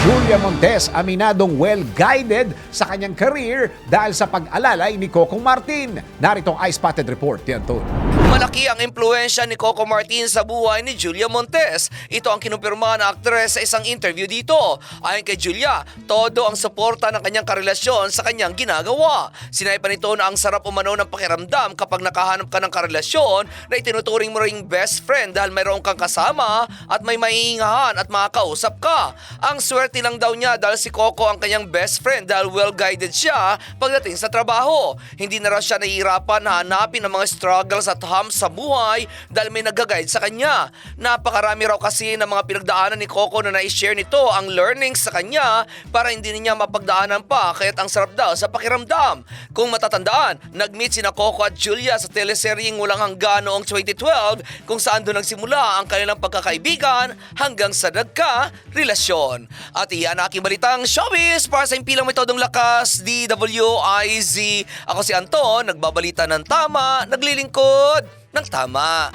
Julia Montes aminadong well-guided sa kanyang career dahil sa pag-alalay ni Coco Martin. Narito ang iSpotted Report. Yan to. Malaki ang impluensya ni Coco Martin sa buhay ni Julia Montes. Ito ang kinumpirma ng aktres sa isang interview dito. Ayon kay Julia, todo ang suporta ng kanyang karelasyon sa kanyang ginagawa. Sinay pa nito na ang sarap umano ng pakiramdam kapag nakahanap ka ng karelasyon na itinuturing mo ring best friend dahil mayroon kang kasama at may maiingahan at makakausap ka. Ang swerte lang daw niya dahil si Coco ang kanyang best friend dahil well-guided siya pagdating sa trabaho. Hindi na raw siya nahihirapan na hanapin ang mga struggles at hams sa buhay dahil may nag-guide sa kanya. Napakarami raw kasi ng mga pinagdaanan ni Coco na na-share nito ang learnings sa kanya para hindi niya mapagdaanan pa kaya't ang sarap daw sa pakiramdam. Kung matatandaan, nag-meet sina Coco at Julia sa teleseryeng Walang Hanggan noong 2012 kung saan doon nagsimula ang kanilang pagkakaibigan hanggang sa nagka-relasyon. At iyan ang aking balitang showbiz para sa impilang metodong lakas, DWIZ. Ako si Anton, nagbabalita ng tama, naglilingkod ng tama.